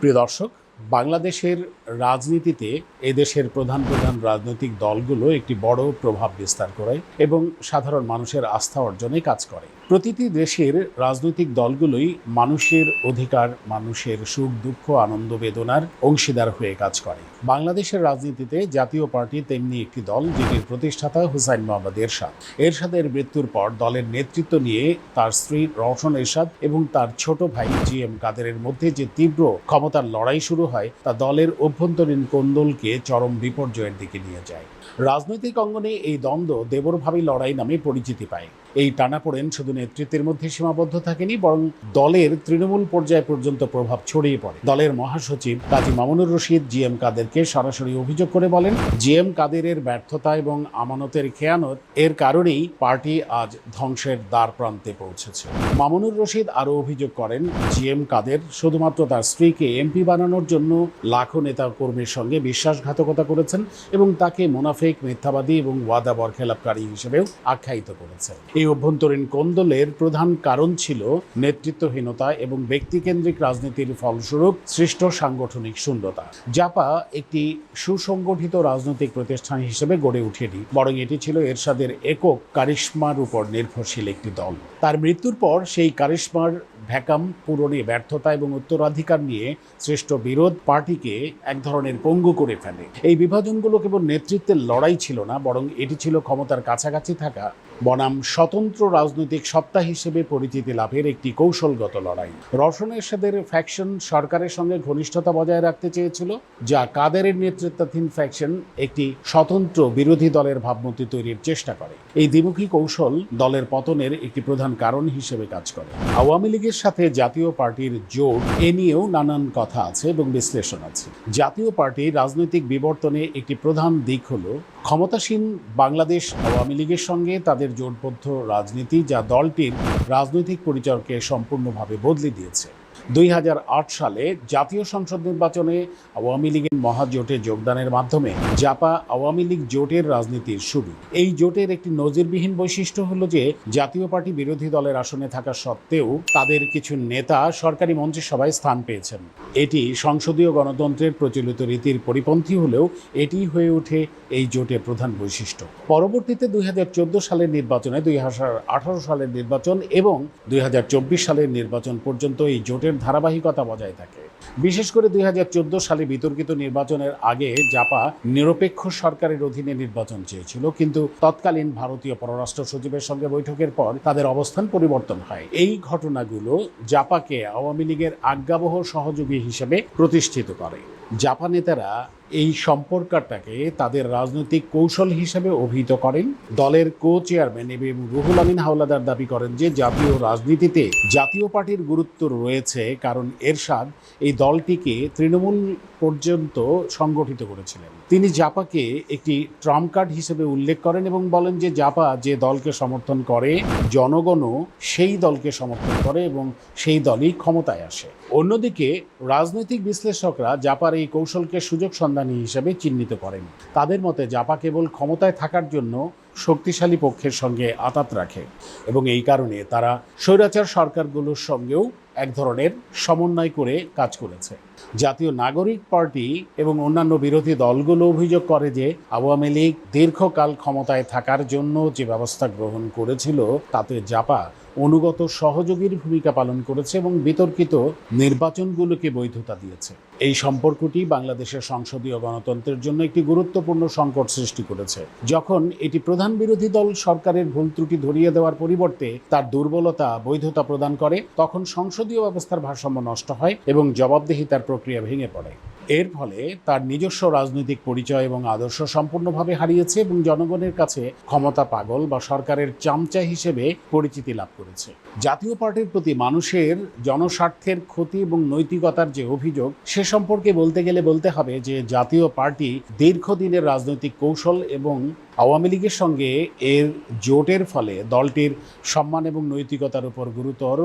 প্রিয় দর্শক, বাংলাদেশের রাজনীতিতে এদেশের প্রধান প্রধান রাজনৈতিক দলগুলো একটি বড় প্রভাব বিস্তার করে এবং সাধারণ মানুষের আস্থা অর্জনে কাজ করে। প্রতিটি দেশের রাজনৈতিক দলগুলোই মানুষের অধিকার, মানুষের সুখ, দুঃখ, আনন্দ, বেদনার অংশীদার হয়ে কাজ করে। বাংলাদেশের রাজনীতিতে জাতীয় পার্টি তেমনি একটি দল যেটির প্রতিষ্ঠাতা হুসাইন মোহাম্মদ এরশাদ। এরশাদের মৃত্যুর পর দলের নেতৃত্ব নিয়ে তার স্ত্রী রওশন এরশাদ এবং তার ছোট ভাই জি এম কাদেরের মধ্যে যে তীব্র ক্ষমতার লড়াই শুরু হয়, তা দলের অভ্যন্তরীণ কোন্দলকে চরম বিপর্যয়ের দিকে নিয়ে যায়। রাজনৈতিক অঙ্গনে এই দ্বন্দ্ব দেবরভাবী লড়াই নামে পরিচিতি পায়। এই টানাপোড়েন শুধু নেতৃত্বের মধ্যে সীমাবদ্ধ থাকেনি, বরং দলের তৃণমূল পর্যায় পর্যন্ত প্রভাব ছড়িয়ে পড়ে। দলের মহাসচিব কাজী মামুনুর রশিদ জি এম কাদেরকে সরাসরি অভিযোগ করে বলেন জি এম কাদেরের ব্যর্থতা এবং আমানতের খেয়ানত এর কারণেই পার্টি আজ ধ্বংসের দ্বার প্রান্তে পৌঁছেছে। মামুনুর রশিদ আরও অভিযোগ করেন জি এম কাদের শুধুমাত্র তার স্ত্রীকে এমপি বানানোর জন্য লাখো নেতা কর্মীর সঙ্গে বিশ্বাসঘাতকতা করেছেন এবং তাকে মুনাফেক, মিথ্যাবাদী এবং ওয়াদা বরখেলাপকারী হিসেবেও আখ্যায়িত করেছেন। এই অভ্যন্তরীণ কোন্দলের প্রধান কারণ ছিল নেতৃত্বহীনতা এবং ব্যক্তিকেন্দ্রিক রাজনীতির ফলস্বরূপ সৃষ্ট সাংগঠনিক শূন্যতা। জাপা একটি সুসংগঠিত রাজনৈতিক প্রতিষ্ঠান হিসেবে গড়ে উঠেনি বরং এটি ছিল এরশাদের একক কারিশ্মার উপর নির্ভরশীল একটি দল। তার মৃত্যুর পর সেই কারিশ্মার ভ্যাকাম পূরণে ব্যর্থতা এবং উত্তরাধিকার নিয়ে সৃষ্ট বিরোধ পার্টিকে এক ধরনের পঙ্গু করে ফেলে। এই বিভাজনগুলো কেবল নেতৃত্বের লড়াই ছিল না, বরং এটি ছিল ক্ষমতার কাছাকাছি থাকা বনাম স্বতন্ত্র রাজনৈতিক সত্তা হিসেবে পরিচিতি লাভের একটি কৌশলগত লড়াই। রওশন এরশাদের ফ্যাকশন সরকারের সঙ্গে ঘনিষ্ঠতা বজায় রাখতে চেয়েছিল, যা কাদেরের নেতৃত্বাধীন ফ্যাকশন একটি স্বতন্ত্র বিরোধী দলের ভাবমূর্তি তৈরির চেষ্টা করে। এই দ্বিমুখী কৌশল দলের পতনের একটি প্রধান কারণ হিসেবে কাজ করে। আওয়ামী লীগের সাথে জাতীয় পার্টির জোট, এ নিয়েও নানান কথা আছে এবং বিশ্লেষণ আছে। জাতীয় পার্টির রাজনৈতিক বিবর্তনে একটি প্রধান দিক হলো ক্ষমতাসীন বাংলাদেশ আওয়ামী লীগের সঙ্গে তাদের জোটবদ্ধ রাজনীতি যা দলটির রাজনৈতিক পরিচয়কে সম্পূর্ণভাবে বদলে দিয়েছে। দুই হাজার আট সালে জাতীয় সংসদ নির্বাচনে আওয়ামী লীগের মহাজোটে যোগদানের মাধ্যমে জাপা আওয়ামী লীগ জোটের রাজনীতির শুরু। এই জোটের একটি নজিরবিহীন বৈশিষ্ট্য হল যে, জাতীয় পার্টি বিরোধী দলের আসনে থাকা সত্ত্বেও তাদের কিছু নেতা সরকারি মন্ত্রিসভায় স্থান পেয়েছেন। এটি সংসদীয় গণতন্ত্রের প্রচলিত রীতির পরিপন্থী হলেও এটি হয়ে ওঠে এই জোটের প্রধান বৈশিষ্ট্য। পরবর্তীতে দুই হাজার চোদ্দ সালের নির্বাচনে দুই হাজার আঠারো সালের নির্বাচন এবং দুই হাজার চব্বিশ সালের নির্বাচন পর্যন্ত এই জোটের ধারাবাহিকতা বজায় থাকে। বিশেষ করে দুই হাজার চোদ্দ সালে বিতর্কিত নির্বাচনের আগে জাপা নিরপেক্ষ সরকারের অধীনে নির্বাচন চেয়েছিল, কিন্তু তৎকালীন ভারতীয় পররাষ্ট্র সচিবের সঙ্গে বৈঠকের পর তাদের অবস্থান পরিবর্তন হয়। এই ঘটনাগুলো জাপাকে আওয়ামী লীগের আজ্ঞাবহ সহযোগী হিসেবে প্রতিষ্ঠিত করে। জাপা নেতারা এই সম্পর্কটাকে তাদের রাজনৈতিক কৌশল হিসেবে অভিহিত করেন। দলের কো চেয়ারম্যান এবং রুহুল আমিন হাওলাদার দাবি করেন যে, জাতীয় রাজনীতিতে জাতীয় পার্টির গুরুত্ব রয়েছে কারণ এরশাদ এই দলটিকে তৃণমূল পর্যন্ত সংগঠিত করেছিলেন। তিনি জাপাকে একটি ট্রাম্প কার্ড হিসেবে উল্লেখ করেন এবং বলেন যে, জাপা যে দলকে সমর্থন করে, জনগণও সেই দলকে সমর্থন করে এবং সেই দলই ক্ষমতায় আসে। অন্যদিকে রাজনৈতিক বিশ্লেষকরা জাপার এই কৌশলকে সুযোগ সন্ধানী হিসেবে চিহ্নিত করেন। তাদের মতে জাপা কেবল ক্ষমতায় থাকার জন্য শক্তিশালী পক্ষের সঙ্গে আতাত রাখে এবং এই কারণে তারা স্বৈরাচার সরকারগুলোর সঙ্গেও এক ধরনের সমন্বয় করে কাজ করেছে। জাতীয় নাগরিক পার্টি এবং অন্যান্য বিরোধী দলগুলো অভিযোগ করে যে আওয়ামী লীগ দীর্ঘকাল ক্ষমতায় থাকার জন্য যে ব্যবস্থা গ্রহণ করেছিল, তাতে জাপা অনুগত সহযোগীর ভূমিকা পালন করেছে এবং বিতর্কিত নির্বাচনগুলোকে বৈধতা দিয়েছে। এই সম্পর্কটি বাংলাদেশের সংসদীয় গণতন্ত্রের জন্য একটি গুরুত্বপূর্ণ সংকট সৃষ্টি করেছে। যখন এটি প্রধান বিরোধী দল সরকারের ভুল ত্রুটি ধরিয়ে দেওয়ার পরিবর্তে তার দুর্বলতা বৈধতা প্রদান করে, তখন সংসদীয় ব্যবস্থার ভারসাম্য নষ্ট হয় এবং জবাবদিহিতার প্রক্রিয়া ভেঙে পড়ে। এর ফলে তার নিজস্ব রাজনৈতিক পরিচয় এবং আদর্শ সম্পূর্ণভাবে হারিয়েছে এবং জনগণের কাছে ক্ষমতা পাগল বা সরকারের চামচা হিসেবে পরিচিতি লাভ করেছে। জাতীয় পার্টির প্রতি মানুষের জনস্বার্থের ক্ষতি এবং নৈতিকতার যে অভিযোগ, সে সম্পর্কে বলতে গেলে বলতে হবে যে জাতীয় পার্টি দীর্ঘদিনের রাজনৈতিক কৌশল এবং আওয়ামী লীগের সঙ্গে এর জোটের ফলে দলটির সম্মান এবং নৈতিকতার উপর গুরুতর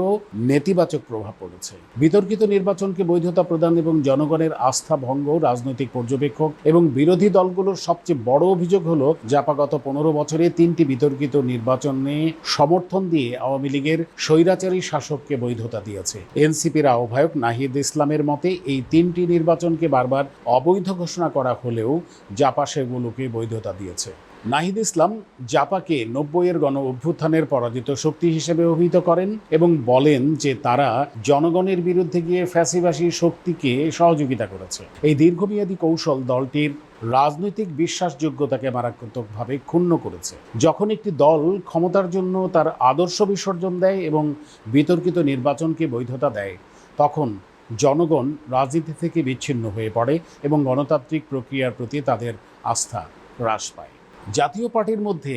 নেতিবাচক প্রভাব পড়েছে। বিতর্কিত নির্বাচনকে বৈধতা প্রদান এবং জনগণের আস্থা ভঙ্গ, রাজনৈতিক পর্যবেক্ষক এবং বিরোধী দলগুলোর সবচেয়ে বড় অভিযোগ হলো জাপাগত পনেরো বছরে তিনটি বিতর্কিত নির্বাচনে সমর্থন দিয়ে আওয়ামী লীগের স্বৈরাচারী শাসককে বৈধতা দিয়েছে। এনসিপির আহ্বায়ক নাহিদ ইসলামের মতে, এই তিনটি নির্বাচনকে বারবার অবৈধ ঘোষণা করা হলেও জাপা সেগুলোকে বৈধতা দিয়েছে। নাহিদ ইসলাম জাপাকে নব্বইয়ের গণ অভ্যুত্থানের পরাজিত শক্তি হিসেবে অভিহিত করেন এবং বলেন যে তারা জনগণের বিরুদ্ধে গিয়ে ফ্যাসিবাসী শক্তিকে সহযোগিতা করেছে। এই দীর্ঘমেয়াদী কৌশল দলটির রাজনৈতিক বিশ্বাসযোগ্যতাকে মারাত্মকভাবে ক্ষুণ্ণ করেছে। যখন একটি দল ক্ষমতার জন্য তার আদর্শ বিসর্জন দেয় এবং বিতর্কিত নির্বাচনকে বৈধতা দেয়, তখন জনগণ রাজনীতি থেকে বিচ্ছিন্ন হয়ে পড়ে এবং গণতান্ত্রিক প্রক্রিয়ার প্রতি তাদের আস্থা হ্রাস পায়। জাতীয় পার্টির মধ্যে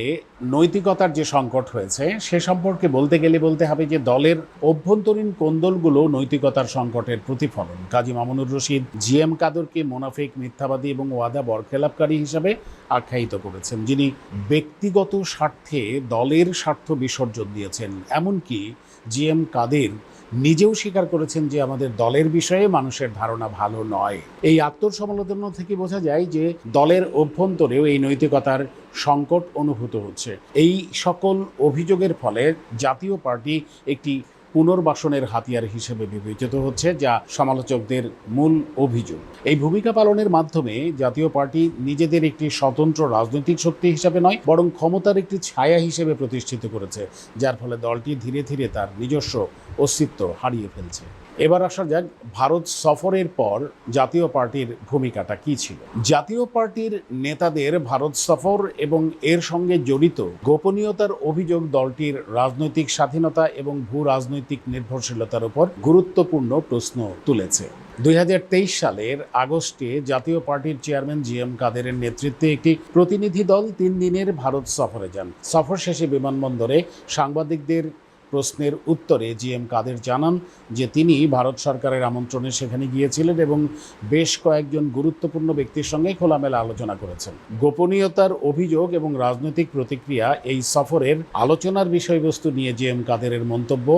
নৈতিকতার যে সংকট হয়েছে, সে সম্পর্কে বলতে গেলে বলতে হবে যে দলের অভ্যন্তরীণ কোন্দলগুলো নৈতিকতার সংকটের প্রতিফলন। কাজী মামুনুর রশিদ জি এম কাদরকে মোনাফিক, মিথ্যাবাদী এবং ওয়াদা বরখেলাপকারী হিসাবে আখ্যায়িত করেছেন। যিনি ব্যক্তিগত স্বার্থে দলের স্বার্থ বিসর্জন দিয়েছেন, এমনকি জি এম কাদের নিজেও স্বীকার করেছেন যে আমাদের দলের বিষয়ে মানুষের ধারণা ভালো নয়। এই আত্মসমালোচনা থেকে বোঝা যায় যে দলের অভ্যন্তরেও এই নৈতিকতার সংকট অনুভূত হচ্ছে। এই সকল অভিযোগের ফলে জাতীয় পার্টি একটি পুনর্বাসনের হাতিয়ার হিসেবে বিবেচিত হচ্ছে, যা সমালোচকদের মূল অভিযোগ। এই ভূমিকা পালনের মাধ্যমে জাতীয় পার্টি নিজেদের একটি স্বতন্ত্র রাজনৈতিক শক্তি হিসাবে নয়, বরং ক্ষমতার একটি ছায়া হিসেবে প্রতিষ্ঠিত করেছে, যার ফলে দলটি ধীরে ধীরে তার নিজস্ব অস্তিত্ব হারিয়ে ফেলছে। এবার আসা যাক, ভারত সফরের পর জাতীয় পার্টির ভূমিকাটা কি ছিল? জাতীয় পার্টির নেতাদের ভারত সফর এবং এর সঙ্গে জড়িত গোপনীয়তার অভিযোগ দলটির রাজনৈতিক স্বাধীনতা এবং ভূ রাজনৈতিক নির্ভরশীলতার উপর গুরুত্বপূর্ণ প্রশ্ন তুলেছে। দুই হাজার তেইশ সালের আগস্টে জাতীয় পার্টির চেয়ারম্যান জি এম কাদেরের নেতৃত্বে একটি প্রতিনিধি দল তিন দিনের ভারত সফরে যান। সফর শেষে বিমানবন্দরে সাংবাদিকদের প্রশ্নের উত্তরে জি এম কাদের জানান যে তিনি ভারত সরকারের আমন্ত্রণে সেখানে গিয়েছিলেন এবং বেশ কয়েকজন গুরুত্বপূর্ণ ব্যক্তির সঙ্গে খোলামেলা আলোচনা করেছেন। গোপনীয়তার অভিযোগ এবং রাজনৈতিক প্রতিক্রিয়া এই সফরের আলোচনার বিষয়বস্তু নিয়ে জি এম কাদেরের মন্তব্য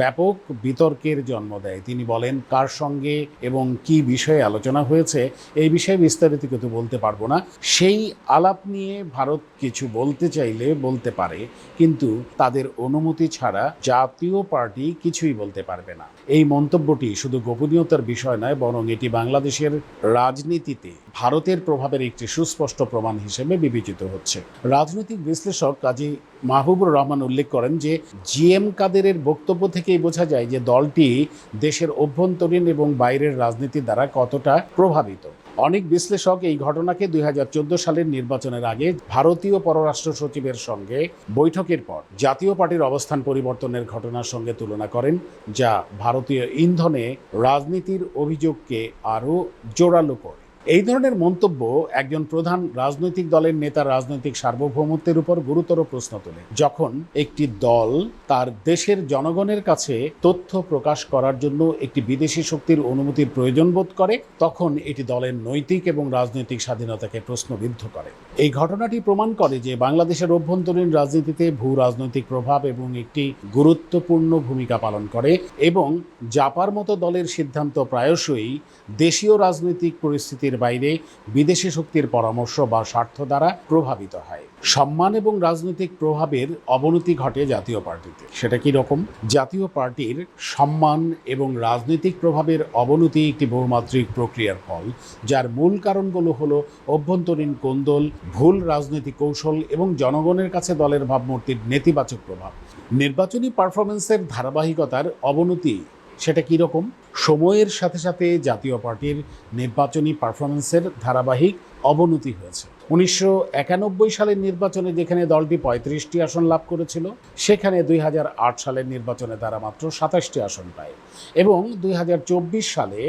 ব্যাপক বিতর্কের জন্ম দেয়। তিনি বলেন, কার সঙ্গে এবং কি বিষয়ে আলোচনা হয়েছে এই বিষয়ে বিস্তারিত কিছু বলতে পারব না। সেই আলাপ নিয়ে ভারত কিছু বলতে চাইলে বলতে পারে, কিন্তু তাদের অনুমতি ছাড়া জাতীয় পার্টি কিছুই বলতে পারবে না। এই মন্তব্যটি শুধু গোপনীয়তার বিষয় নয়, বরং এটি বাংলাদেশের রাজনীতিতে ভারতের প্রভাবের একটি সুস্পষ্ট প্রমাণ হিসেবে বিবেচিত হচ্ছে। রাজনৈতিক বিশ্লেষক কাজী মাহবুবুর রহমান উল্লেখ করেন যে জি এম কাদেরের বক্তব্য থেকেই বোঝা যায় যে দলটি দেশের অভ্যন্তরীণ এবং বাইরের রাজনীতি দ্বারা কতটা প্রভাবিত। অনেক বিশ্লেষক এই ঘটনাকে দুই হাজার চোদ্দ সালের নির্বাচনের আগে ভারতীয় পররাষ্ট্র সচিবের সঙ্গে বৈঠকের পর জাতীয় পার্টির অবস্থান পরিবর্তনের ঘটনার সঙ্গে তুলনা করেন, যা ভারতীয় ইন্ধনে রাজনীতির অভিযোগকে আরও জোরালো করে। এই ধরনের মন্তব্য একজন প্রধান রাজনৈতিক দলের নেতার রাজনৈতিক সার্বভৌমত্বের উপর গুরুতর প্রশ্ন তোলে। যখন একটি দল তার দেশের জনগণের কাছে তথ্য প্রকাশ করার জন্য একটি বিদেশি শক্তির অনুমতির প্রয়োজন বোধ করে, তখন এটি দলের নৈতিক এবং রাজনৈতিক স্বাধীনতাকে প্রশ্নবিদ্ধ করে। এই ঘটনাটি প্রমাণ করে যে বাংলাদেশের অভ্যন্তরীণ রাজনীতিতে ভূ রাজনৈতিক প্রভাব এবং একটি গুরুত্বপূর্ণ ভূমিকা পালন করে এবং জাপার মতো দলের সিদ্ধান্ত প্রায়শই দেশীয় রাজনৈতিক পরিস্থিতির বাইরে বিদেশি শক্তির পরামর্শ বা স্বার্থ দ্বারা প্রভাবিত হয়। সম্মান এবং রাজনৈতিক প্রভাবের অবনতি ঘটে জাতীয় পার্টিতে। সেটা কি রকম? জাতীয় পার্টির সম্মান এবং রাজনৈতিক প্রভাবের অবনতি একটি বহুমাত্রিক প্রক্রিয়ার ফল, যার মূল কারণগুলো হলো অভ্যন্তরীণ কোন্দল, ভুল রাজনৈতিক কৌশল এবং জনগণের কাছে দলের ভাবমূর্তির নেতিবাচক প্রভাব। নির্বাচনী পারফরমেন্সের ধারাবাহিকতার অবনতি সেটা কী রকম সময়ের সাথে সাথে জাতীয় পার্টির নির্বাচনী পারফরমেন্সের ধারাবাহিক অবনতি হয়েছে। উনিশশো একানব্বই সালের নির্বাচনে যেখানে দলটি পঁয়ত্রিশটি আসন লাভ করেছিল, সেখানে দুই হাজার আট সালের নির্বাচনে তারা মাত্র সাতাশটি আসন পায় এবং দুই হাজার চব্বিশ সালে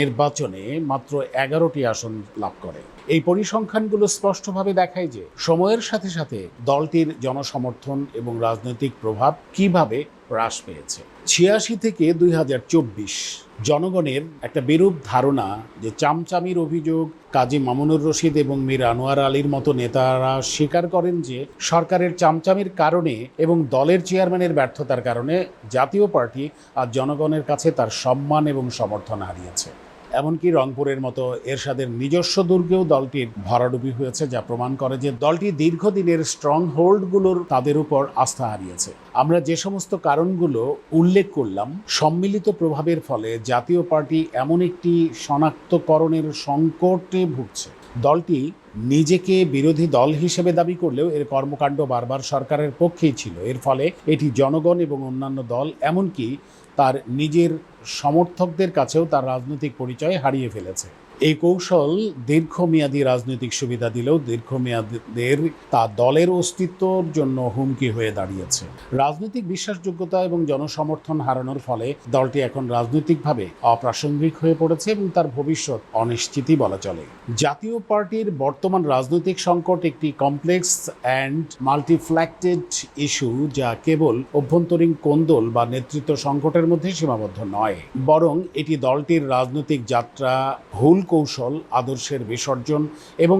নির্বাচনে মাত্র এগারোটি আসন লাভ করে। এই পরিসংখ্যানগুলো স্পষ্টভাবে দেখায় যে সময়ের সাথে সাথে দলটির জনসমর্থন এবং রাজনৈতিক প্রভাব কীভাবে হ্রাস পেয়েছে। ছিয়াশি থেকে দুই হাজার চব্বিশ জনগণের একটা বিরূপ ধারণা যে চামচামির অভিযোগ, কাজী মামুনুর রশিদ এবং মীর আনোয়ার আলীর মতো নেতারা স্বীকার করেন যে সরকারের চামচামির কারণে এবং দলের চেয়ারম্যানের ব্যর্থতার কারণে জাতীয় পার্টি আর জনগণের কাছে তার সম্মান এবং সমর্থন হারিয়েছে। এমনকি রংপুরের মতো এরশাদের নিজস্ব দুর্গেও দলটির ভরাডুবি হয়েছে, যা প্রমাণ করে যে দলটি দীর্ঘদিনের স্ট্রং হোল্ডগুলোর তাদের উপর আস্থা হারিয়েছে। আমরা যে সমস্ত কারণগুলো উল্লেখ করলাম, সম্মিলিত প্রভাবের ফলে জাতীয় পার্টি এমন একটি শনাক্তকরণের সংকটে ভুগছে। দলটি নিজেকে বিরোধী দল হিসেবে দাবি করলেও এর কর্মকাণ্ড বারবার সরকারের পক্ষেই ছিল। এর ফলে এটি জনগণ এবং অন্যান্য দল, এমনকি তার নিজের সমর্থকদের কাছেও তার রাজনৈতিক পরিচয় হারিয়ে ফেলেছে। এই কৌশল দীর্ঘমেয়াদী রাজনৈতিক সুবিধা দিলেও দীর্ঘমেয়াদের তা দলের অস্তিত্বর জন্য হুমকি হয়ে দাঁড়িয়েছে। রাজনৈতিক বিশ্বাসযোগ্যতা এবং জনসমর্থন হারানোর ফলে দলটি এখন রাজনৈতিকভাবে অপ্রাসঙ্গিক হয়ে পড়েছে এবং তার ভবিষ্যৎ অনিশ্চিতই বলা চলে। জাতীয় পার্টির বর্তমান রাজনৈতিক সংকট একটি কমপ্লেক্স অ্যান্ড মাল্টিফ্ল্যাক্টেড ইস্যু যা কেবল অভ্যন্তরীণ কোন্দল বা নেতৃত্ব সংকটের মধ্যে সীমাবদ্ধ নয়, বরং এটি দলটির রাজনৈতিক যাত্রা, ভুল কৌশল, আদর্শের বিসর্জন এবং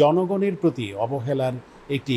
জনগণের প্রতি অবহেলার একটি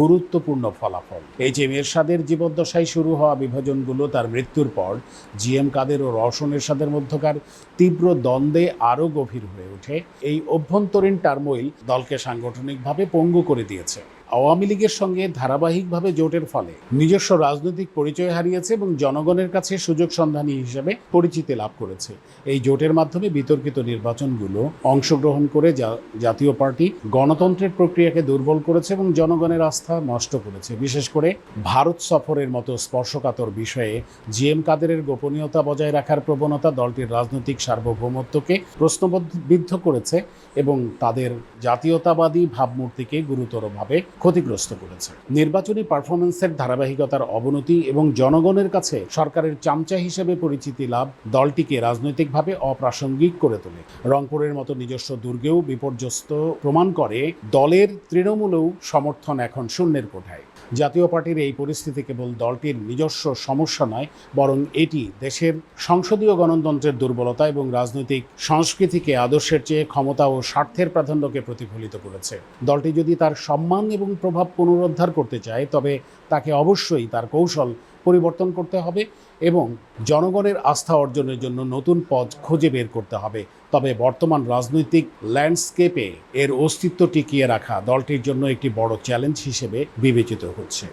গুরুত্বপূর্ণ ফলাফল। এই যে এরশাদের জীবদ্দশায় শুরু হওয়া বিভাজনগুলো, তার মৃত্যুর পর জি এম কাদের ও রওশন এরশাদের মধ্যকার তীব্র দ্বন্দ্বে আরও গভীর হয়ে ওঠে। এই অভ্যন্তরীণ টার্মোইল দলকে সাংগঠনিকভাবে পঙ্গু করে দিয়েছে। আওয়ামী লীগের সঙ্গে ধারাবাহিকভাবে জোটের ফলে নিজস্ব রাজনৈতিক পরিচয় হারিয়েছে এবং জনগণের কাছে সুযোগ সন্ধানী হিসেবে পরিচিতি লাভ করেছে। এই জোটের মাধ্যমে বিতর্কিত নির্বাচনগুলো অংশগ্রহণ করে জা- জাতীয় পার্টি গণতন্ত্রের প্রক্রিয়াকে দুর্বল করেছে এবং জনগণের আস্থা নষ্ট করেছে। বিশেষ করে ভারত সফরের মতো স্পর্শকাতর বিষয়ে জিএম কাদেরের গোপনীয়তা বজায় রাখার প্রবণতা দলটির রাজনৈতিক সার্বভৌমত্বকে প্রশ্নবিদ্ধ করেছে এবং তাদের জাতীয়তাবাদী ভাবমূর্তিকে গুরুতরভাবে ক্ষতিগ্রস্ত করেছে। নির্বাচনী পারফরমেন্সের ধারাবাহিকতার অবনতি এবং জনগণের কাছে সরকারের চামচা হিসেবে পরিচিতি লাভ দলটিকে রাজনৈতিকভাবে অপ্রাসঙ্গিক করে তোলে। রংপুরের মতো নিজস্ব দুর্গেও বিপর্যস্ত প্রমাণ করে, দলের তৃণমূলেও সমর্থন এখন শূন্যের কোঠায়। জাতীয় পার্টির এই পরিস্থিতি কেবল দলটির নিজস্ব সমস্যা নয়, বরং এটি দেশের সংসদীয় গণতন্ত্রের দুর্বলতা এবং রাজনৈতিক সংস্কৃতিকে আদর্শের চেয়ে ক্ষমতা ও স্বার্থের প্রাধান্যকে প্রতিফলিত করেছে। দলটি যদি তার সম্মান এবং প্রভাব পুনরুদ্ধার করতে চায়, তবে তাকে অবশ্যই তার কৌশল পরিবর্তন করতে হবে এবং জনগণের আস্থা অর্জনের জন্য নতুন পথ খুঁজে বের করতে হবে। তবে বর্তমান রাজনৈতিক ল্যান্ডস্কেপে এর অস্তিত্ব টিকিয়ে রাখা দলটির জন্য একটি বড় চ্যালেঞ্জ হিসেবে বিবেচিত হচ্ছে।